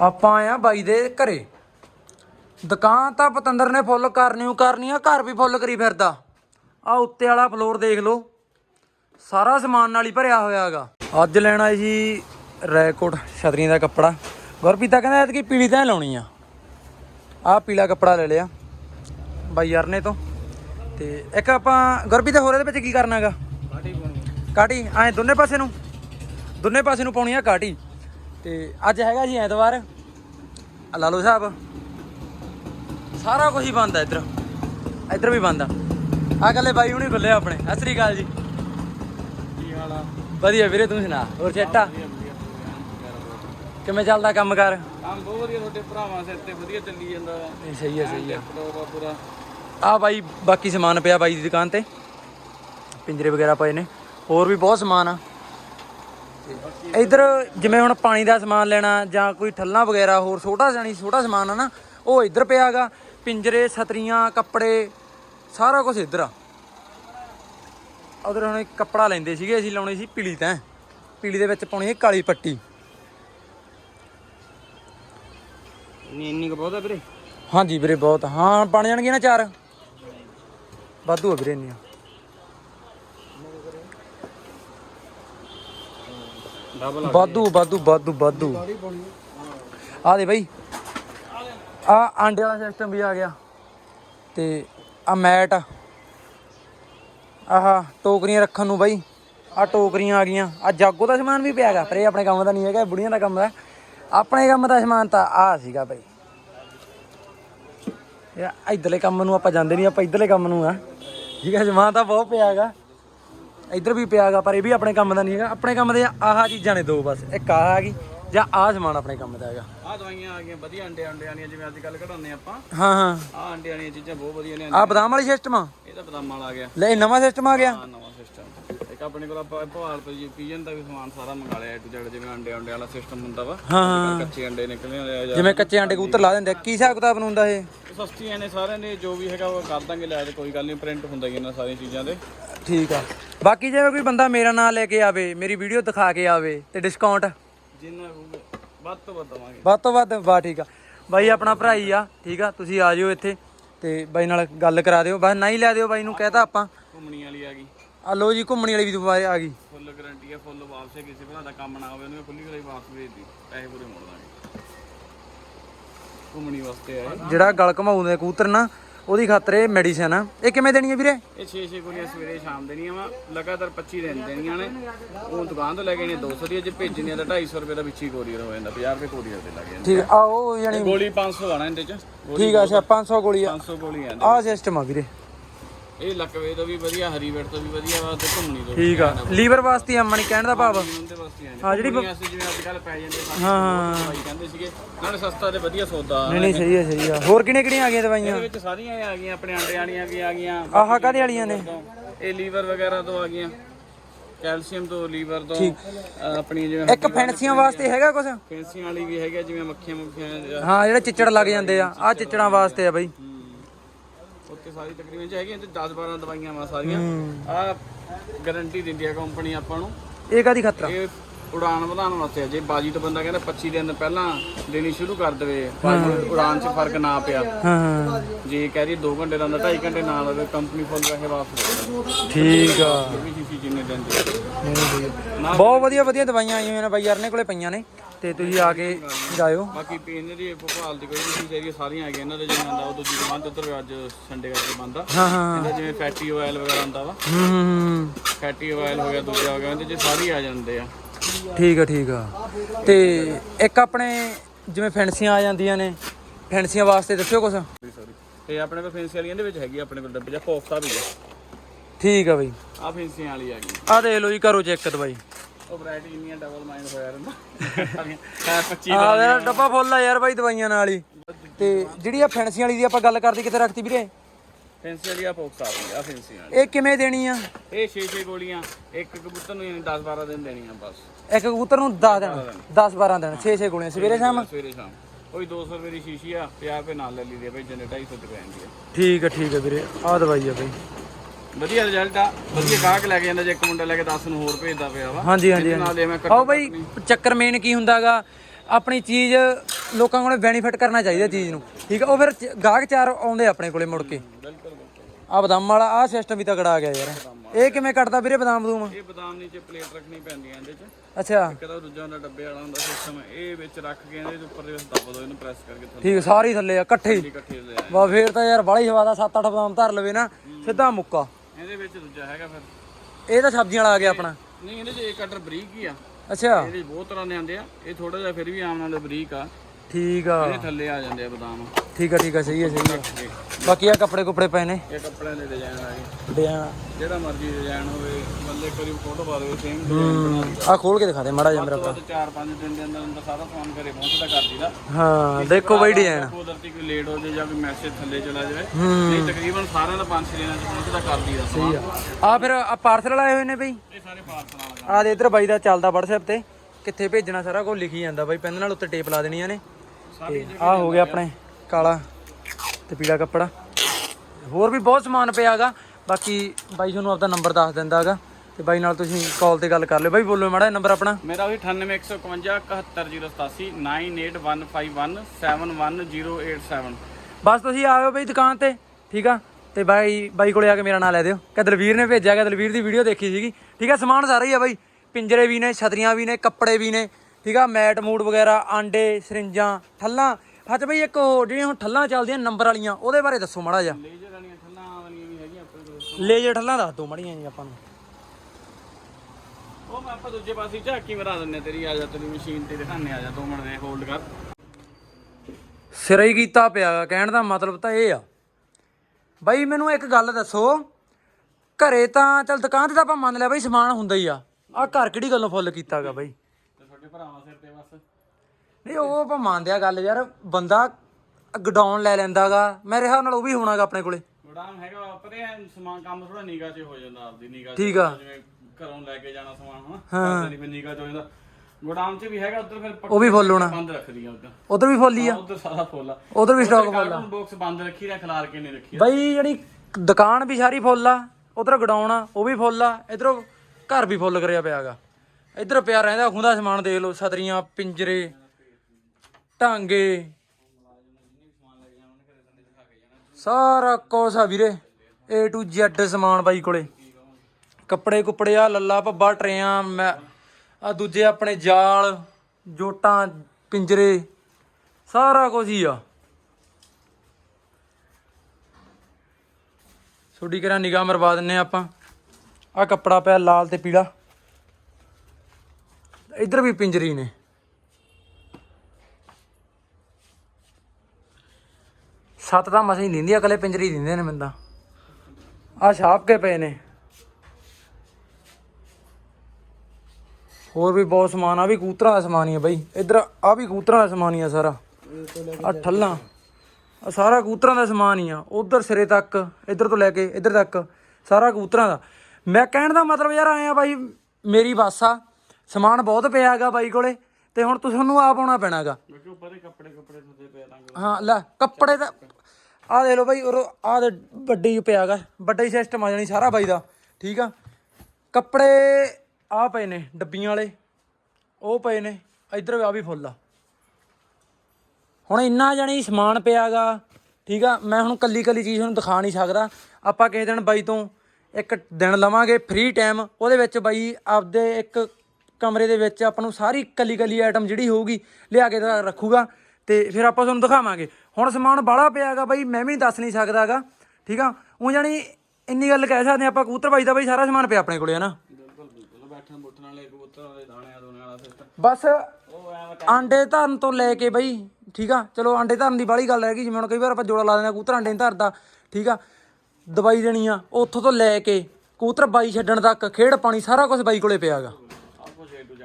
ਆਪਾਂ ਆਏ ਆ ਬਾਈ ਦੇ ਘਰੇ। ਦੁਕਾਨ ਤਾਂ ਪਤੰਦਰ ਨੇ ਫੁੱਲ ਕਰਨੀ ਓ ਕਰਨੀ ਆ ਘਰ ਵੀ ਫੁੱਲ ਕਰੀ ਫਿਰਦਾ। ਆ ਉੱਤੇ ਵਾਲਾ ਫਲੋਰ ਦੇਖ ਲਓ। ਸਾਰਾ ਸਮਾਨ ਨਾਲ ਹੀ ਭਰਿਆ ਹੋਇਆ ਹੈਗਾ। ਅੱਜ ਲੈਣ ਜੀ ਰੈਕੋਟ ਛਤਰੀਆਂ ਦਾ ਕੱਪੜਾ। ਗੁਰਪ੍ਰੀਤ ਤਾਂ ਕਹਿੰਦਾ ਐਤਕੀ ਪੀਲੀ ਤਾਂ ਲਾਉਣੀ ਆ। ਆ ਪੀਲਾ ਕੱਪੜਾ ਲੈ ਲਿਆ ਬਾਈ ਯਾਰ ਨੇ ਤੋਂ। ਤੇ ਇੱਕ ਆਪਾਂ ਗੁਰਪ੍ਰੀਤ ਹੋਰ ਇਹਦੇ ਵਿੱਚ ਕੀ ਕਰਨਾਗਾ ਕਾਟੀ ਐ ਦੋਨੇ ਪਾਸੇ ਨੂੰ। ਦੋਨੇ ਪਾਸੇ ਨੂੰ ਪਾਉਣੀ ਆ ਕਾਟੀ ਤੇ ਅੱਜ ਹੈਗਾ ਜੀ ਐਤਵਾਰ। ਲਾਲੋ ਸਾਹਿਬ ਸਾਰਾ ਕੁਝ ਹੀ ਬੰਦ ਆ ਇੱਧਰ। ਇੱਧਰ ਵੀ ਬੰਦ ਆ। ਆ ਕੱਲੇ ਬਾਈ ਹੁਣੀ ਖੁੱਲੇ ਆਪਣੇ। ਸਤਿ ਸ੍ਰੀ ਅਕਾਲ ਜੀ। ਕੀ ਹਾਲ ਆ? ਵਧੀਆ ਵੀਰੇ ਤੂੰ ਸੁਣਾ? ਹੋਰ ਚੇਟਾ ਕਿਵੇਂ ਚੱਲਦਾ ਕੰਮ ਕਰ ਕੰਮ ਬਹੁਤ ਵਧੀਆ ਤੁਹਾਡੇ ਭਰਾਵਾਂ ਸਿਰ ਤੇ ਵਧੀਆ ਚੱਲੀ ਜਾਂਦਾ। ਵਾ ਨਹੀਂ ਸਹੀ ਹੈ ਸਹੀ ਹੈ ਪੂਰਾ। ਆ ਬਾਈ ਬਾਕੀ ਸਮਾਨ ਪਿਆ ਬਾਈ ਦੀ ਦੁਕਾਨ ਤੇ। ਪਿੰਜਰੇ ਵਗੈਰਾ ਪਏ ਨੇ। ਹੋਰ ਵੀ ਬਹੁਤ ਸਮਾਨ ਆ। ਇਧਰ ਜਿਵੇਂ ਹੁਣ ਪਾਣੀ ਦਾ ਸਮਾਨ ਲੈਣਾ ਜਾਂ ਕੋਈ ਠੱਲਾਂ ਵਗੈਰਾ ਹੋਰ ਛੋਟਾ ਜਾਨੀ ਛੋਟਾ ਸਮਾਨ ਆ ਨਾ ਉਹ ਇੱਧਰ ਪਿਆਗਾ ਪਿੰਜਰੇ ਛਤਰੀਆਂ ਕੱਪੜੇ ਸਾਰਾ ਕੁਝ ਇੱਧਰ ਆ। ਉਧਰ ਹੁਣ ਇੱਕ ਕੱਪੜਾ ਲੈਂਦੇ ਸੀਗੇ ਅਸੀਂ ਲਾਉਣੀ ਸੀ ਪੀਲੀ ਤੈਂ। ਪੀਲੀ ਦੇ ਵਿੱਚ ਪਾਉਣੀ ਸੀ ਕਾਲੀ ਪੱਟੀ। ਨਹੀਂ ਇੰਨੀ ਕੁ ਬਹੁਤ ਆ ਵੀਰੇ? ਹਾਂਜੀ ਵੀਰੇ ਬਹੁਤ। ਹਾਂ ਬਣ ਜਾਣਗੇ ਨਾ ਚਾਰ। ਵਾਧੂ ਆ ਵੀਰੇ ਇੰਨੀਆਂ। ਵਾਧੂ ਵਾਧੂ ਵਾਧੂ ਵਾਧੂ। ਆ ਦੇ ਬਈ। ਆ ਆਂਡੇ ਵਾਲਾ ਸਿਸਟਮ ਵੀ ਆ ਗਿਆ। ਤੇ ਆ ਮੈਟ। ਆਹ ਟੋਕਰੀਆਂ ਰੱਖਣ ਨੂੰ ਬਈ। ਆ ਟੋਕਰੀਆਂ ਆ ਗਈਆਂ। ਆ ਜਾਗੋ ਦਾ ਸਮਾਨ ਵੀ ਪਿਆਗਾ ਪਰ ਇਹ ਆਪਣੇ ਕੰਮ ਦਾ ਨਹੀਂ ਹੈਗਾ ਬੁੜੀਆਂ ਦਾ ਕੰਮ ਦਾ ਆਪਣੇ ਕੰਮ ਦਾ ਸਮਾਨ ਤਾਂ ਆ ਸੀਗਾ ਬਈ। ਇਹ ਇਧਰਲੇ ਕੰਮ ਨੂੰ ਆਪਾਂ ਜਾਂਦੇ ਨਹੀਂ, ਆਪਾਂ ਇਧਰਲੇ ਕੰਮ ਨੂੰ ਆ। ਠੀਕ ਹੈ, ਸਮਾਨ ਤਾਂ ਬਹੁਤ ਪਿਆਗਾ ਇੱਧਰ ਵੀ ਪਿਆਗਾ ਪਰ ਇਹ ਵੀ ਆਪਣੇ ਕੰਮ ਦਾ ਨਹੀਂ ਹੈਗਾ। ਆਪਣੇ ਕੰਮ ਦੇ ਆਹ ਚੀਜ਼ਾਂ ਨੇ ਦੋ ਬਸ। ਇੱਕ ਆਹ ਆ ਗਈ ਜਾਂ ਆਹ ਸਮਾਨ ਆਪਣੇ ਕੰਮ ਦਾ ਹੈਗਾ। ਆ ਦਵਾਈਆਂ ਆ ਗਈਆਂ ਵਧੀਆ ਅੰਡੇ ਅੰਡੇ ਵਾਲੀਆਂ ਜਿਵੇਂ ਅੱਜ ਕੱਲ ਕਢਾਉਂਦੇ ਆਪਾਂ। ਹਾਂ ਹਾਂ। ਆ ਅੰਡੇ ਵਾਲੀਆਂ ਚੀਜ਼ਾਂ ਬਹੁਤ ਵਧੀਆ ਨੇ। ਆਹ ਬਦਾਮ ਵਾਲੀ ਸਿਸਟਮ ਆ? ਇਹ ਤਾਂ ਬਦਾਮਾਂ ਵਾਲਾ ਆ ਗਿਆ। ਲੈ ਇਹ ਨਵਾਂ ਸਿਸਟਮ ਆ ਗਿਆ? ਆ ਨਵਾਂ ਸਿਸਟਮ ਇੱਕ ਆਪਣੇ ਕੋਲ ਆਪਾਂ ਭਾਲ ਤੋਂ ਜੀ ਪੀਜਨ ਦਾ ਵੀ ਸਮਾਨ ਸਾਰਾ ਮੰਗਾ ਲਿਆ ਟੂ ਜੈਡ ਜਿਵੇਂ ਅੰਡੇ ਅੰਡੇ ਵਾਲਾ ਸਿਸਟਮ ਹੁੰਦਾ ਵਾ। ਹਾਂ ਹਾਂ। ਕੱਚੇ ਅੰਡੇ ਨਿਕਲੇ ਹੋਏ ਆ ਜਾਂ ਜਿਵੇਂ ਕੱਚੇ ਆਂਡੇ ਕਬੂਤਰ ਲਾ ਦਿੰਦੇ ਆ ਕੀ ਹਿਸਾਬ ਕਿਤਾਬ ਨੂੰ ਹੁੰਦਾ ਇਹ? ਸਸਤੀਆਂ ਨੇ ਸਾਰਿਆਂ ਨੇ ਜੋ ਵੀ ਹੈਗਾ ਉਹ ਕਰ ਦਾਂਗੇ ਲੈ ਤੇ ਕੋਈ ਗੱਲ ਨਹੀਂ ਪ੍ਰਿੰਟ ਹੁੰਦਾ ਹੀ ਇਹਨਾਂ ਸਾਰੀਆਂ ਚੀਜ਼ਾਂ ਦੇ। ਠੀਕ ਆ। ਬਾਕੀ ਜੇ ਕੋਈ ਬੰਦਾ ਮੇਰਾ ਨਾਂ ਲੈ ਕੇ ਆਵੇ ਮੇਰੀ ਵੀਡੀਓ ਦਿਖਾ ਕੇ ਆਵੇ ਤੇ ਡਿਸਕਾਊਂਟ ਜਿੰਨਾ ਹੋਊਗਾ ਵੱਧ ਤੋਂ ਵੱਧ ਦਵਾਂਗੇ। ਵੱਧ ਤੋਂ ਵੱਧ ਬਾ ਠੀਕ ਆ। ਬਾਈ ਆਪਣਾ ਭਰਾ ਹੀ ਆ ਠੀਕ ਆ ਤੁਸੀਂ ਆ ਜਿਓ ਇੱਥੇ ਤੇ ਬਾਈ ਨਾਲ ਗੱਲ ਕਰਾ ਦਿਓ। ਬਸ ਨਹੀਂ ਲੈ ਦਿਓ ਬਾਈ ਨੂੰ ਕਹਿਤਾ ਆਪਾਂ। ਘੁੰਮਣੀ ਵਾਲੀ ਆ ਗਈ। ਆ ਲੋ ਜੀ ਘੁੰਮਣੀ ਵਾਲੀ ਵੀ ਦੁਬਾਰਾ ਆ ਗਈ। ਫੁੱਲ ਗਾਰੰਟੀ ਹੈ ਫੁੱਲ ਵਾਪਸ ਹੈ ਕਿਸੇ ਭਰਾ ਦਾ ਕੰਮ ਨਾ ਹੋਵੇ ਉਹਨੂੰ ਖੁੱਲੀ ਵਾਲੀ ਵਾਪਸ ਭੇਜ ਦੀ ਪੈਸੇ ਪੂਰੇ ਮੋੜ ਦਾਂਗੇ। ਘੁੰਮਣੀ ਵਾਸਤੇ ਆਏ। ਜਿਹੜਾ ਗਲ ਘਮਾਉਂਦੇ ਕਬੂਤਰ ਨਾ ਉਹਦੀ ਖਾਤਰ ਇਹ ਮੈਡੀਸਨ ਆ। ਇਹ ਕਿਵੇਂ ਦੇਣੀ ਹੈ ਵੀਰੇ? ਇਹ 6-6 ਗੋਲੀਆਂ ਸਵੇਰੇ ਸ਼ਾਮ ਦੇਣੀਆਂ ਵਾ। ਲਗਾਤਾਰ 25 ਦਿਨ ਦੇਣੀਆਂ ਨੇ। ਉਹ ਦੁਕਾਨ ਤੋਂ ਲੈ ਕੇ ਨੇ 200 ਦੀ ਜੇ ਭੇਜਣੀ ਆ ਤਾਂ 250 ਰੁਪਏ ਦਾ ਵਿੱਚ ਹੀ ਕੋਰੀਅਰ ਹੋ ਜਾਂਦਾ। 50 ਰੁਪਏ ਕੋਰੀਅਰ ਦੇ ਲੱਗ ਜਾਂਦੇ ਠੀਕ ਆ ਉਹ ਯਾਨੀ ਗੋਲੀ 500 ਆਣਾ ਇਹਦੇ ਚ। ਠੀਕ ਆ ਅੱਛਾ 500 ਗੋਲੀ ਆ 500 ਗੋਲੀ ਆ ਆਹ ਸਿਸਟਮ ਆ ਵੀਰੇ। ਇਹ ਲਕਵੇ ਤੋਂ ਵੀ ਵਧੀਆ ਹਰੀ ਵੇਟ ਤੋਂ ਵੀ ਵਧੀਆ ਵਾ ਤੇ ਘੁੰਮਣੀ ਤੋਂ ਠੀਕ ਆ। ਲੀਵਰ ਵਾਸਤੇ ਆ ਮਣੀ ਕਹਿਣ ਦਾ ਭਾਵ। ਉਹਦੇ ਵਾਸਤੇ ਹਾਂ, ਜਿਹੜੀ ਜਿਹੜੀ ਜਿਵੇਂ ਅੱਜ ਕੱਲ ਪੈ ਜਾਂਦੇ ਹਾਂ ਭਾਈ ਕਹਿੰਦੇ ਸੀਗੇ। ਨਾਲੇ ਸਸਤਾ ਤੇ ਵਧੀਆ ਸੌਦਾ ਨਹੀਂ ਨਹੀਂ ਸਹੀ ਆ ਸਹੀ ਆ। ਹੋਰ ਕਿਹਨੇ ਕਿਹੜੀਆਂ ਆ ਗਈਆਂ ਦਵਾਈਆਂ? ਇਹਦੇ ਵਿੱਚ ਸਾਰੀਆਂ ਆ ਗਈਆਂ ਆਪਣੇ ਅੰਡੇ ਵਾਲੀਆਂ ਵੀ ਆ ਗਈਆਂ। ਆਹ ਕਾਹਦੇ ਵਾਲੀਆਂ ਨੇ? ਇਹ ਲੀਵਰ ਵਗੈਰਾ ਤੋਂ ਆ ਗਈਆਂ। ਕੈਲਸ਼ੀਅਮ ਤੋਂ ਲੀਵਰ ਤੋਂ ਅਹ ਆਪਣੀ ਜਿਵੇਂ ਇੱਕ ਫੈਂਸੀਆਂ ਵਾਸਤੇ ਹੈਗਾ ਕੁਝ ਫੈਂਸੀਆਂ ਵਾਲੀ ਵੀ ਹੈਗਾ ਜਿਵੇਂ ਮੱਖੀਆਂ ਮੁੱਖੀਆਂ ਹਾਂ ਜਿਹੜੇ ਚਿੱਚੜ ਲੱਗ ਜਾਂਦੇ ਆ। ਆ ਚਿੱਚੜਾਂ ਵਾਸਤੇ ਆ ਬਾਈ। ਉੱਤੇ ਸਾਰੀ ਤਕਰੀਬਨ ਚ ਹੈਗੀਆਂ ਤੇ 10 12 ਦਵਾਈਆਂ ਵਾ ਸਾਰੀਆਂ। ਆ ਗਾਰੰਟੀ ਦਿੰਦੀ ਆ ਕੰਪਨੀ ਆਪਾਂ ਨੂੰ। ਇਹ ਕਾਦੀ ਖਤਰਾ ਇਹ ਉਡਾਨ ਵਧਾਉਣ ਵਾਸਤੇ ਆ। ਜੇ ਬਾਜੀ ਤੋਂ ਬੰਦਾ ਕਹਿੰਦਾ 25 ਦਿਨ ਪਹਿਲਾਂ ਦੇਣੀ ਸ਼ੁਰੂ ਕਰ ਦੇਵੇ ਬਾਜੀ ਉਡਾਨ 'ਚ ਫ਼ਰਕ ਨਾ ਪਿਆ। ਹਾਂ ਜੇ ਕਹਿ ਰਹੀ 2 ਘੰਟੇ ਦਾ ਹੁੰਦਾ 2.5 ਘੰਟੇ ਨਾ ਲਵੇ ਕੰਪਨੀ ਫੁੱਲ ਪੈਸੇ ਵਾਪਸ ਦੇ ਠੀਕ ਆ। ਹੈ ਵੀ ਚੀਜ਼ ਜਿੰਨੇ ਦਿਨ ਦੀ ਬਹੁਤ ਵਧੀਆ ਵਧੀਆ ਦਵਾਈਆਂ ਆਈਆਂ ਹੋਈਆਂ ਨੇ ਬਾਈ ਯਾਰ ਨੇ ਕੋਲੇ ਪਈਆਂ ਨੇ। ਤੇ ਤੁਸੀਂ ਆ ਕੇ ਜਾਇਓ। ਬਾਕੀ ਪੇਨ ਦੀ ਭੋਪਾਲ ਦੀ ਕੋਈ ਵੀ ਚੀਜ਼ ਹੈਗੀ ਸਾਰੀਆਂ ਹੈਗੀਆਂ ਇਹਨਾਂ ਦੇ ਜਿਵੇਂ ਆਉਂਦਾ ਉਹ ਦੂਜੀ ਦੁਕਾਨ ਤੇ ਉੱਧਰ ਅੱਜ ਸੰਡੇ ਕਰਕੇ ਬੰਦਾ। ਹਾਂ ਹਾਂ ਇਹਦਾ ਜਿਵੇਂ ਫੈਟੀ ਆਇਲ ਵਗੈਰਾ ਆਉਂਦਾ ਵਾ। ਹੂੰ। ਫੈਟੀ ਆਇਲ ਹੋ ਗਿਆ ਦੂਜਾ ਹੋ ਗਿਆ ਇਹਦੇ ਚ ਸਾਰੇ ਆ ਜਾਂਦੇ ਆ। ਠੀਕ ਆ ਠੀਕ ਆ। ਤੇ ਇੱਕ ਆਪਣੇ ਜਿਵੇਂ ਫੈਂਸੀਆਂ ਆ ਜਾਂਦੀਆਂ ਨੇ ਫੈਂਸੀਆਂ ਵਾਸਤੇ ਦੱਸਿਓ ਸੌਰੀ ਤੇ ਆਪਣੇ ਕੋਲ ਫੈਂਸੀ ਵਾਲੀਆਂ ਦੇ ਵਿੱਚ ਹੈਗੀ ਆ ਆਪਣੇ ਕੋਲ ਡੱਬੇ ਜਾਂ ਕੋਫਤਾ ਵੀ ਆ। ਠੀਕ ਆ ਬਈ। ਆ ਫੈਂਸੀਆਂ ਵਾਲੀ ਆ ਗਈ ਆ ਦੇਖ ਲਓ ਜੀ ਕਰੋ ਚੈੱਕ ਦਵਾਈ। ਉਹ ਵੈਰਾਈਟੀ ਇੰਨੀਆਂ ਡਬਲ ਮਾਈਂਡ ਹੋਇਆ ਰਹਿੰਦਾ। ਹੈ 25 ਆ ਮੇਰਾ ਡੱਬਾ ਫੁੱਲ ਆ ਯਾਰ ਬਾਈ ਦਵਾਈਆਂ ਨਾਲ ਹੀ। ਤੇ ਜਿਹੜੀ ਆ ਫੈਂਸੀਆਂ ਵਾਲੀ ਦੀ ਆਪਾਂ ਗੱਲ ਕਰਦੇ ਕਿਤੇ ਰੱਖਤੀ ਵੀਰੇ? ਫੈਂਸੀ ਵਾਲੀ ਆ ਪੋਕਸ ਆ ਗਈ ਆ ਫੈਂਸੀ ਵਾਲੀ। ਇਹ ਕਿਵੇਂ ਦੇਣੀ ਆ? ਇਹ 6-6 ਗੋਲੀਆਂ ਇੱਕ ਕਬੂਤਰ ਨੂੰ 10-12 ਦਿਨ ਦੇਣੀਆਂ ਬਸ। ਇੱਕ ਕਬੂਤਰ ਨੂੰ 10 ਦਿਨ 10 12 ਦਿਨ 6 6 ਗੋਲੀਆਂ ਸਵੇਰੇ ਸ਼ਾਮ? ਸਵੇਰੇ ਸ਼ਾਮ। ਕੋਈ 200 ਰੁਪਏ ਦੀ ਸ਼ੀਸ਼ੀ ਆ 50 ਰੁਪਏ ਨਾਲ ਲੈ ਲਈ ਦੀ ਆ ਭਈ ਜਨੇ 250 ਰੁਪਏ ਆਂਦੀ ਆ। ਠੀਕ ਆ ਠੀਕ ਆ ਵੀਰੇ ਆ ਦਵਾਈ ਆ ਬਈ। ਵਧੀਆ ਰਿਜ਼ਲਟ ਆ। ਵਧੀਆ ਗਾਹਕ ਲੈ ਕੇ ਜਾਂਦਾ ਜੇ ਇੱਕ ਮੁੰਡਾ ਲੈ ਕੇ 10 ਨੂੰ ਹੋਰ ਭੇਜਦਾ ਪਿਆ ਵਾ। ਹਾਂਜੀ ਹਾਂਜੀ ਨਾਲ ਇਹ ਮੈਂ ਆਓ ਬਈ ਚੱਕਰ ਮੇਨ ਕੀ ਹੁੰਦਾਗਾ ਆਪਣੀ ਚੀਜ਼ ਲੋਕਾਂ ਕੋਲੇ ਬੈਨੀਫਿਟ ਕਰਨਾ ਚਾਹੀਦਾ ਚੀਜ਼ ਨੂੰ। ਠੀਕ ਆ ਉਹ ਫਿਰ ਚ- ਗਾਹਕ ਚਾਰ ਆਉਂਦੇ ਆਪਣੇ ਕੋਲੇ ਮੁੜ ਕੇ। ਬਿਲਕੁਲ ਬਿਲਕੁਲ ਆ ਬਦਾਮ ਵਾਲਾ ਆ ਸਿਸਟਮ ਵੀ ਤਕੜਾ ਆ ਗਿਆ ਯਾਰ। ਇਹ ਕਿਵੇਂ ਕੱਟਦਾ ਵੀਰੇ ਬਦਾਮ ਬਦੂਮ? ਇਹ ਬਦਾਮ ਨੀਚੇ ਪਲੇਟ ਰੱਖਣੀ ਪੈਂਦੀ ਇਹਦੇ 'ਚ। ਅੱਛਾ। ਇੱਕ ਤਾਂ ਦੂਜਾ ਹੁੰਦਾ ਡੱਬੇ ਵਾਲਾ ਹੁੰਦਾ ਸਿਸਟਮ ਇਹ ਵਿੱਚ ਰੱਖ ਕੇ ਇਹਦੇ ਉੱਪਰ ਦੇ ਵਿੱਚ ਦੱਬ ਦੋ ਇਹਨੂੰ ਪ੍ਰੈਸ ਕਰਕੇ ਥੱਲੇ। ਠੀਕ ਸਾਰੀ ਥੱਲੇ ਆ ਇਕੱਠੇ ਹੀ। ਇਕੱਠੇ ਲੈ ਆਏ ਵਾ ਫੇਰ ਤਾਂ ਯਾਰ ਬਾਲੀ ਸਵਾਦ ਆ 7-8 ਬਦਾਮ ਧਰ ਲਵੇ ਨਾ ਸਿੱਧਾ ਮੁੱਕਾ। ਇਹਦੇ ਵਿੱਚ ਦੂਜਾ ਹੈਗਾ ਫਿਰ। ਇਹ ਤਾਂ ਸਬਜ਼ੀਆਂ ਵਾਲਾ ਆ ਗਿਆ ਆਪਣਾ। ਨਹੀਂ ਇਹਦੇ 'ਚ ਇੱਕ ਕਟਰ ਬਰੀਕ ਹੀ ਆ। ਅੱਛਾ। ਇਹਦੇ 'ਚ ਬਹੁਤ ਤਰ੍ਹਾਂ ਦੇ ਆਉਂਦੇ ਆ। ਇਹ ਥੋੜਾ ਜਿਹਾ ਫਿਰ ਵੀ ਆਮ ਨਾਲੋਂ ਬਰੀਕ ਆ। ਠੀਕ ਆ। ਇਹਦੇ ਥੱਲੇ ਆ ਜਾਂਦੇ ਆ ਬਦਾਮ। ਠੀਕ ਆ ਠੀਕ ਆ ਸਹੀ ਆ ਸਹੀ ਆ। ਇਹ ਬਾਕੀ ਆ ਕੱਪੜੇ ਕੁਪੜੇ ਪਏ ਨੇ। ਇਹ ਕੱਪੜਿਆਂ ਦੇ ਡਿਜ਼ਾਈਨ ਆ ਗਏ ਡਿਜ਼ਾਈਨ ਜਿਹੜਾ ਮਰਜ਼ੀ ਡਿਜ਼ਾਈਨ ਹੋਵੇ ਬੰਦੇ ਇੱਕ ਵਾਰੀ ਫੋਟੋ ਪਾ ਦੇਵੇ ਸੇਮ ਡਿਜ਼ਾਈਨ ਆ ਖੋਲ ਕੇ ਦਿਖਾ ਦੇ ਮਾੜਾ ਜਿਹਾ ਮੇਰਾ ਭਰਾ। ਤੋਂ 4-5 ਦਿਨ ਦੇ ਅੰਦਰ ਅੰਦਰ ਸਾਰਾ ਫੋਨ ਕਰੇ ਪਹੁੰਚਦਾ ਕਰ ਦੀਦਾ ਹਾਂ ਦੇਖੋ ਬਈ ਡਿਜ਼ਾਈਨ ਕੁਦਰਤੀ ਕੋਈ ਲੇਟ ਹੋ ਜਾਏ ਜਾਂ ਕੋਈ ਮੈਸੇਜ ਥੱਲੇ ਚਲਾ ਜਾਵੇ। ਨਹੀਂ ਤਕਰੀਬਨ ਸਾਰਿਆਂ ਦਾ 5-6 ਦਿਨਾਂ ਚ ਪਹੁੰਚਦਾ ਕਰ ਦੀਦਾ ਸਹੀ ਆ। ਆ ਫਿਰ ਆ ਪਾਰਸਲ ਆਏ ਹੋਏ ਨੇ ਬਈ? ਇਹ ਸਾਰੇ ਪਾਰਸਲ ਵਾਲਾ ਆ। ਦੇ ਇਧਰ ਬਾਈ ਦਾ ਚੱਲਦਾ WhatsApp ਤੇ ਕਿੱਥੇ ਭੇਜਣਾ ਸਾਰਾ ਕੁਝ ਲਿਖੀ ਜਾਂਦਾ ਬਾਈ ਪੈਨ ਨਾਲ ਉੱਤੇ ਟੇਪ ਲਾ ਦੇਣੀਆਂ ਨੇ। ਤੇ ਆ ਹੋ ਗਿਆ ਆਪਣੇ ਕਾਲਾ। ਤੇ ਪੀਲਾ ਕੱਪੜਾ। ਹੋਰ ਵੀ ਬਹੁਤ ਸਮਾਨ ਪਿਆਗਾ ਬਾਕੀ ਬਾਈ ਤੁਹਾਨੂੰ ਆਪਦਾ ਨੰਬਰ ਦੱਸ ਦਿੰਦਾਗਾ ਤੇ ਬਾਈ ਨਾਲ ਤੁਸੀਂ ਕਾਲ ਤੇ ਗੱਲ ਕਰ ਲਿਓ। ਬਾਈ ਬੋਲੋ ਮਾੜਾ ਨੰਬਰ ਆਪਣਾ। ਮੇਰਾ ਵੀ 9815 71087 9815 ਬਸ ਤੁਸੀਂ ਆਇਓ ਬਈ ਦੁਕਾਨ ਤੇ ਠੀਕ ਆ? ਤੇ ਬਾਈ ਬਾਈ ਕੋਲੇ ਆ ਕੇ ਮੇਰਾ ਨਾਂ ਲੈ ਦਿਓ। ਕਿ ਦਲਵੀਰ ਨੇ ਭੇਜਿਆ ਕਿ ਦਲਵੀਰ ਦੀ ਵੀਡੀਓ ਦੇਖੀ ਸੀਗੀ। ਠੀਕ ਆ? ਸਮਾਨ ਸਾਰਾ ਹੀ ਆ ਬਾਈ। ਪਿੰਜਰੇ ਵੀ ਨੇ ਛਤਰੀਆਂ ਵੀ ਨੇ ਕੱਪੜੇ ਵੀ ਨੇ। ਠੀਕ ਆ? ਮੈਟ ਮੂਡ ਵਗੈਰਾ ਆਂਡੇ ਸਰਿੰਜਾਂ ਠੱਲਾਂ ਹੱਥ ਬਈ ਇੱਕ ਉਹ ਜਿਹੜੀਆਂ ਹੁਣ ਠੱਲਾਂ ਚੱਲਦੀਆਂ ਨੰਬਰ ਵਾਲੀਆਂ ਉਹਦੇ ਬਾਰੇ ਦੱਸੋ ਮਾੜਾ ਜਿਹਾ। ਲੇਜਰ ਵਾਲੀਆਂ ਠੱਲਾਂ ਵਾਲੀਆਂ ਵੀ ਹੈਗੀਆਂ ਆਪਣੇ ਕੋਲ। ਲੇਜਰ ਠੱਲਾਂ ਦੱਸ ਦਿਓ ਮਾੜੀਆਂ ਜੀ ਆਪਾਂ ਨੂੰ। ਉਹ ਮੈਂ ਆਪਾਂ ਦੂਜੇ ਪਾਸੇ ਝਾਕੀ ਮਰਾ ਦਿੰਨੇ ਤੇਰੀ ਆ ਜਾ ਤੇਰੀ ਮਸ਼ੀਨ ਤੇ ਦਿਖਾਣੇ ਆ ਜਾ 2 ਮਿੰਟ ਦੇ ਹੋਲਡ ਕਰ। ਸਿਰਾ ਹੀ ਕੀਤਾ ਪਿਆ ਕਹਿਣ ਦਾ ਮਤਲਬ ਤਾਂ ਇਹ ਆ। ਬਾਈ ਮੈਨੂੰ ਇੱਕ ਗੱਲ ਦੱਸੋ ਘਰੇ ਤਾਂ ਚਲ ਦੁਕਾਨ ਤੇ ਤਾਂ ਆਪਾਂ ਮੰਨ ਲਿਆ ਬਾਈ ਸਮਾਨ ਹੁੰਦਾ ਹੀ ਆ। ਆ ਘਰ ਕਿਹੜੀ ਗੱਲੋਂ ਫੁੱਲ ਕੀਤਾਗਾ ਬਾਈ? ਤੇ ਤੁਹਾਡੇ ਭਰਾਵਾਂ ਸਿਰ ਤੇ ਬਸ। ਨਹੀਂ ਉਹ ਆਪਾਂ ਮੰਨਦੇ ਆ ਗੱਲ ਯਾਰ ਬੰਦਾ ਗਡਾਊਨ ਲੈ ਲੈਂਦਾਗਾ। ਮੇਰੇ ਹਿਸਾਬ ਨਾਲ ਉਹ ਵੀ ਹੋਣਾਗਾ ਆਪਣੇ ਕੋਲੇ। ਗੋਦਾਮ ਹੈਗਾ ਪਰੇ ਸਮਾਨ ਕੰਮ ਥੋੜਾ ਨਿਗਾ 'ਚ ਹੋ ਜਾਂਦਾ ਆਪਦੀ ਨਿਗਾ 'ਚ ਠੀਕ ਆ। ਜਿਵੇਂ ਘਰੋਂ ਲੈ ਕੇ ਜਾਣਾ ਸਮਾਨ ਹਨਾ? ਹਾਂ। ਨਹੀਂ ਫਿਰ ਨਿਗਾ 'ਚ ਹੋ ਜਾਂਦਾ। ਗੋਦਾਮ 'ਚ ਵੀ ਹੈਗਾ ਉਧਰ ਫਿਰ ਉਹ ਵੀ ਫੁੱਲ ਹੋਣਾ। ਬੰਦ ਰੱਖਦੀ ਆ ਉਧਰ। ਉਧਰ ਵੀ ਫੁੱਲ ਆ। ਉਧਰ ਸਾਰਾ ਫੁੱਲ ਆ। ਉਧਰ ਵੀ ਸਟਾਕ ਫੁੱਲ ਆ। ਬਾਕਸ ਬੰਦ ਰੱਖੀ ਦਾ ਖਿਲਾਰ ਕੇ ਨਹੀਂ ਰੱਖੀ ਬਾਈ ਜਿਹੜੀ ਦੁਕਾਨ ਵੀ ਸਾਰੀ ਫੁੱਲ ਆ ਉਧਰ ਗਡਾਊਨ ਆ ਉਹ ਵੀ ਫੁੱਲ ਆ ਇਧਰੋਂ ਘਰ ਵੀ ਫੁੱਲ ਕਰਿਆ ਪਿਆਗਾ ਇਧਰ ਪਿਆ ਰਹਿੰਦਾ ਖੁੰਦਾ ਸਮਾਨ ਦੇਖ ਲਓ ਛਤਰੀਆਂ ਪਿੰਜਰੇ। ਟਾਂਗੇ। ਸਾਰਾ ਕੁਛ ਆ ਵੀਰੇ। A to Z ਸਮਾਨ ਬਾਈ ਕੋਲੇ। ਕੱਪੜੇ ਕੁਪੜੇ ਆ, ਲੱਲਾ ਭੱਬਾ, ਟਰੇਆਂ, ਮੈਂ ਆ ਦੂਜੇ ਆਪਣੇ ਜਾਲ, ਜੋਟਾਂ, ਪਿੰਜਰੇ। ਸਾਰਾ ਕੁਝ ਹੀ ਆ। ਛੋਟੀ ਕਰਾਂ ਨਿਗਾਹ ਮਰਵਾ ਦਿੰਨੇ ਆ ਆਪਾਂ? ਆ ਕੱਪੜਾ ਪਿਆ ਲਾਲ ਤੇ ਪੀਲਾ। ਇੱਧਰ ਵੀ ਪਿੰਜਰੀ ਨੇ। ਸੱਤ ਤਾਂ ਮਸੀਂ ਦਿੰਦੀ ਆ ਇਕੱਲੇ ਪਿੰਜਰੀ ਦਿੰਦੇ ਨੇ ਮੈਨੂੰ ਤਾਂ। ਆ ਛਾਪ ਕੇ ਪਏ ਨੇ। ਹੋਰ ਵੀ ਬਹੁਤ ਸਮਾਨ ਆ ਵੀ ਕੂਤਰਾਂ ਦਾ ਸਮਾਨ ਹੀ ਆ ਬਾਈ। ਇੱਧਰ ਆ ਵੀ ਕੂਤਰਾਂ ਦਾ ਸਮਾਨ ਹੀ ਆ ਸਾਰਾ। ਆ ਠੱਲਾਂ ਆ ਸਾਰਾ ਕਬੂਤਰਾਂ ਦਾ ਸਮਾਨ ਹੀ ਆ। ਉਧਰ ਸਿਰੇ ਤੱਕ ਇੱਧਰ ਤੋਂ ਲੈ ਕੇ ਇੱਧਰ ਤੱਕ ਸਾਰਾ ਕਬੂਤਰਾਂ ਦਾ। ਮੈਂ ਕਹਿਣ ਦਾ ਮਤਲਬ ਯਾਰ ਆਏ ਆ ਬਾਈ ਮੇਰੀ ਬੱਸ ਆ ਸਮਾਨ ਬਹੁਤ ਪਿਆ ਹੈਗਾ ਬਾਈ ਕੋਲੇ ਤੇ ਹੁਣ ਤੁਹਾਨੂੰ ਆਪ ਆਉਣਾ ਪੈਣਾਗਾ। ਹਾਂ ਲੈ ਕੱਪੜੇ ਦਾ ਆਹ ਦੇ ਲਓ ਬਾਈ ਉਹ ਆਹ ਦੇ ਵੱਡੇ ਜਿਹੀ ਪਿਆ ਗਾ ਵੱਡਾ ਹੀ ਸਿਸਟਮ ਆ ਜਾਣੀ ਸਾਰਾ ਬਾਈ ਦਾ, ਠੀਕ ਆ? ਕੱਪੜੇ ਆ ਪਏ ਨੇ, ਡੱਬੀਆਂ ਵਾਲੇ, ਉਹ ਪਏ ਨੇ, ਇੱਧਰ ਆ ਵੀ ਫੁੱਲ ਆ। ਹੁਣ ਇੰਨਾ ਜਾਣੀ ਸਮਾਨ ਪਿਆਗਾ ਠੀਕ ਆ? ਮੈਂ ਹੁਣ ਕੱਲੀ ਕੱਲੀ ਚੀਜ਼ ਤੁਹਾਨੂੰ ਦਿਖਾ ਨਹੀਂ ਸਕਦਾ। ਆਪਾਂ ਕਿਸੇ ਦਿਨ ਬਾਈ ਤੋਂ ਇੱਕ ਦਿਨ ਲਵਾਂਗੇ ਫ੍ਰੀ ਟਾਈਮ ਉਹਦੇ ਵਿੱਚ ਬਾਈ ਆਪਦੇ ਇੱਕ ਕਮਰੇ ਦੇ ਵਿੱਚ ਆਪਾਂ ਨੂੰ ਸਾਰੀ ਕੱਲੀ ਕੱਲੀ ਆਈਟਮ ਜਿਹੜੀ ਹੋਊਗੀ, ਲਿਆ ਕੇ ਰੱਖੂਗਾ। ਤੇ ਫਿਰ ਆਪਾਂ ਤੁਹਾਨੂੰ ਦਿਖਾਵਾਂਗੇ। ਹੁਣ ਸਮਾਨ ਬਾਹਲਾ ਪਿਆਗਾ ਬਾਈ ਮੈਂ ਵੀ ਦੱਸ ਨਹੀਂ ਸਕਦਾਗਾ ਠੀਕ ਆ? ਉਹ ਜਾਣੀ ਇੰਨੀ ਗੱਲ ਕਹਿ ਸਕਦੇ ਆਪਾਂ ਕਬੂਤਰ ਬਾਈ ਦਾ ਬਾਈ ਸਾਰਾ ਸਮਾਨ ਪਿਆ ਆਪਣੇ ਕੋਲੇ ਹੈ ਨਾ ਬੈਠਣ ਵਾਲੇ ਕਬੂਤਰ ਵਾਲਾ ਸਿਸਟਮ। ਬਸ ਆਂਡੇ ਧਰਨ ਤੋਂ ਲੈ ਕੇ ਬਈ ਠੀਕ ਆ? ਚਲੋ ਆਂਡੇ ਧਰਨ ਦੀ ਬਾਹਲੀ ਗੱਲ ਹੈਗੀ ਜਿਵੇਂ ਹੁਣ ਕਈ ਵਾਰ ਆਪਾਂ ਜੋੜਾ ਲਾ ਦਿੰਦੇ ਆ ਕਬੂਤਰ ਆਂਡੇ ਨਹੀਂ ਧਰਦਾ ਠੀਕ ਆ? ਦਵਾਈ ਦੇਣੀ ਆ ਉੱਥੋਂ ਤੋਂ ਲੈ ਕੇ ਕਬੂਤਰ ਬਾਈ ਛੱਡਣ ਤੱਕ ਖੇਡ ਪਾਣੀ ਸਾਰਾ ਕੁਝ ਬਾਈ ਕੋਲੇ ਪਿਆਗਾ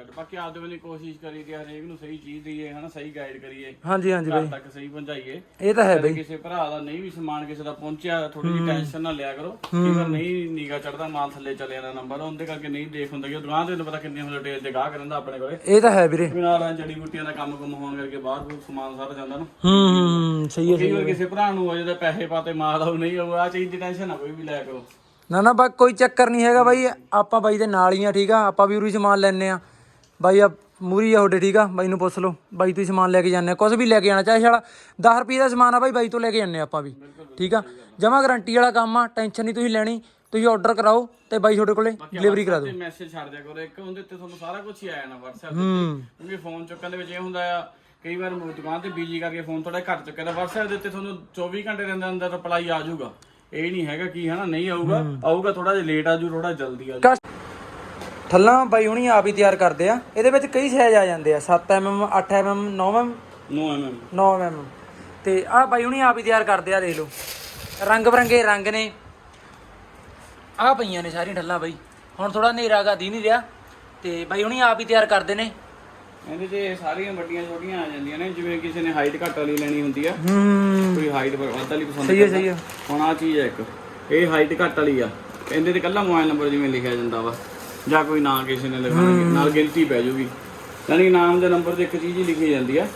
ਆਪੋ ਏ ਟੂ ਜ਼ੈਡ ਬਾਕੀ ਆਪਦੇ ਵੱਲੋਂ ਕੋਸ਼ਿਸ਼ ਕਰੀ ਕਿ ਹਰੇਕ ਨੂੰ ਸਹੀ ਚੀਜ਼ ਦਈਏ ਹਨਾ ਸਹੀ ਗਾਈਡ ਕਰੀਏ। ਹਾਂਜੀ ਹਾਂਜੀ ਘਰ ਬਾਈ। ਤੱਕ ਸਹੀ ਪਹੁੰਚਾਈਏ। ਇਹ ਤਾਂ ਹੈ ਬਈ। ਕਿਸੇ ਭਰਾ ਦਾ ਨਹੀਂ ਵੀ ਸਮਾਨ ਕਿਸੇ ਦਾ ਪਹੁੰਚਿਆ ਥੋੜੀ ਜਿਹੀ ਟੈਨਸ਼ਨ ਨਾ ਲਿਆ ਕਰੋ। ਵਾਰ ਨਹੀਂ ਨੀਗਾ ਚੜਦਾ ਮਾਲ ਥੱਲੇ ਚੱਲੇ ਜਾਂਦਾ ਨੰਬਰ ਉਹਦੇ ਕਰਕੇ ਨਹੀਂ ਦੇਖ ਹੁੰਦਾ ਕਿ ਦੁਕਾਨ ਤੇ ਪਤਾ ਕਿੰਨੀਆਂ ਡਿਟੇਲ ਤੇ ਗਾਹਕ ਰਹਿੰਦਾ ਆਪਣੇ ਕੋਲੇ। ਇਹ ਤਾਂ ਹੈ ਵੀਰੇ। ਐਂ ਜੜੀ ਬੂਟੀਆਂ ਦਾ ਕੰਮ ਕੁਮ ਹੋਣ ਕਰਕੇ ਬਾਹਰ ਬੂਰ ਸਮਾਨ ਸਾਰਾ ਜਾਂਦਾ ਨਾ। ਹੂੰ ਹੂੰ ਸਹੀ ਹੈ ਕਈ ਵਾਰ ਕਿਸੇ ਭਰਾ ਨੂੰ ਹੋ ਜਾਂਦਾ ਪੈਸੇ ਪਾਤੇ ਮਾਲ ਆਉ ਨਹੀਂ ਆਉ ਆ ਚੀਜ਼ ਦੀ ਟੈਨਸ਼ਨ ਨਾ ਕੋਈ ਵੀ ਲਿਆ ਕਰੋ। ਨਾ ਨਾ ਬਾ ਕੋਈ ਚੱਕਰ ਨਹੀਂ ਹੈਗਾ ਬਾਈ। ਆਪਾਂ ਬਾਈ ਦੇ ਨਾਲ ਹੀ ਆ ਠੀਕ ਆ? ਆਪਾਂ ਵੀ ਉਰੀ ਸਮਾਨ ਲੈਣੇ ਆ। ਬਾਈ ਆ ਮੂਰੀ ਆ ਤੁਹਾਡੇ ਠੀਕ ਆ? ਬਾਈ ਨੂੰ ਪੁੱਛ ਲਓ। ਬਾਈ ਤੁਸੀਂ ਸਮਾਨ ਲੈ ਕੇ ਜਾਂਦੇ ਆ ਕੁਝ ਵੀ ਲੈ ਕੇ ਆਣਾ ਚਾਹੇ ਸਾਲਾ 10 ਰੁਪਏ ਦਾ ਸਮਾਨ ਆ ਬਾਈ ਬਾਈ ਤੋਂ ਲੈ ਕੇ ਜਾਂਦੇ ਆ ਆਪਾਂ ਵੀ। ਠੀਕ ਆ? ਜਮਾ ਗਾਰੰਟੀ ਵਾਲਾ ਕੰਮ ਆ ਟੈਨਸ਼ਨ ਨਹੀਂ ਤੁਸੀਂ ਲੈਣੀ। ਤੁਸੀਂ ਆਰਡਰ ਕਰਾਓ ਤੇ ਬਾਈ ਤੁਹਾਡੇ ਕੋਲੇ ਡਿਲੀਵਰੀ ਕਰਾ ਦਿਓ। ਮੈਸੇਜ ਛੱਡ ਦਿਆ ਕਰੋ। ਇੱਕ ਉਹਦੇ ਤੇ ਤੁਹਾਨੂੰ ਸਾਰਾ ਕੁਝ ਹੀ ਆ ਜਾਣਾ WhatsApp ਤੇ। ਕਿਉਂਕਿ ਫੋਨ ਚੁੱਕਣ ਦੇ ਵਿੱਚ ਇਹ ਹੁੰਦਾ ਆ ਕਈ ਵਾਰ ਮ- ਦੁਕਾਨ ਤੇ ਬੀਜੀ ਕਰਕੇ ਫੋਨ ਤੁਹਾਡਾ ਘੱਟ ਚੁੱਕਿਆ ਤਾਂ WhatsApp ਦੇ ਉੱਤੇ ਤੁਹਾਨੂੰ 24 ਘੰਟੇ ਦੇ ਅੰਦਰ ਅੰਦਰ ਰਿਪਲਾਈ ਆ ਜਾਊਗਾ। ਇਹ ਨਹੀਂ ਹੈਗਾ ਕਿ ਹਨਾ ਨਹੀਂ ਆਊਗਾ। ਆਊਗਾ ਥੋੜਾ ਜਿਹਾ ਲੇਟ ਆ ਜੂ ਥੋੜਾ ਜਲਦੀ ਆ ਠੱਲਾਂ ਬਾਈ ਹੁਣੀ ਆਪ ਹੀ ਤਿਆਰ ਕਰਦੇ ਆ। ਇਹਦੇ ਵਿੱਚ ਕਈ ਸਾਈਜ਼ ਆ ਜਾਂਦੇ ਆ। 7 mm 8 mm 9 mm ਨੋ ਐਮਐਮ 9 mm ਤੇ ਆਹ ਬਾਈ ਹੁਣੀ ਆਪ ਹੀ ਤਿਆਰ ਕਰਦੇ ਆ ਦੇਖ ਲਓ। ਰੰਗ ਬਰੰਗੇ ਰੰਗ ਨੇ। ਆ ਪਈਆਂ ਨੇ ਸਾਰੀਆਂ ਠੱਲਾਂ ਬਾਈ। ਹੁਣ ਥੋੜਾ ਹਨੇਰਾ ਗਾ ਦੀ ਨਹੀਂ ਰਿਹਾ। ਤੇ ਬਾਈ ਹੁਣੀ ਆਪ ਹੀ ਤਿਆਰ ਕਰਦੇ ਨੇ। ਇਹਦੇ 'ਚ ਸਾਰੀਆਂ ਵੱਡੀਆਂ ਛੋਟੀਆਂ ਆ ਜਾਂਦੀਆਂ ਨੇ। ਜਿਵੇਂ ਕਿਸੇ ਨੇ ਹਾਈਟ ਘੱਟ ਵਾਲੀ ਲੈਣੀ ਹੁੰਦੀ ਆ। ਹੂੰ। ਕੋਈ ਹਾਈਟ ਵੱਧ ਵਾਲੀ ਪਸੰਦ ਸਹੀ ਹੈ ਸਹੀ ਹੈ। ਹੁਣ ਆ ਚੀਜ਼ ਹੈ ਇੱਕ। ਇਹ ਹਾਈਟ ਘੱਟ ਵਾਲੀ ਆ। ਇਹਦੇ ਤੇ ਕੱਲਾ ਮੋਬਾਈਲ ਨੰਬਰ ਜਿਵੇਂ ਲਿਖਿਆ ਜਾਂਦਾ ਵਾ। ਜਾਂ ਕੋਈ ਨਾਂ ਕਿਸੇ ਨੇ ਲਿਖਾਣਾ ਨਾਲ ਗਿਣਤੀ ਪੈ ਜੂਗੀ ਯਾਨੀ ਨਾਮ ਦੇ ਨੰਬਰ ਤੇ ਇੱਕ ਚੀਜ਼ ਹੀ ਲਿਖੀ ਜਾਂਦੀ ਆ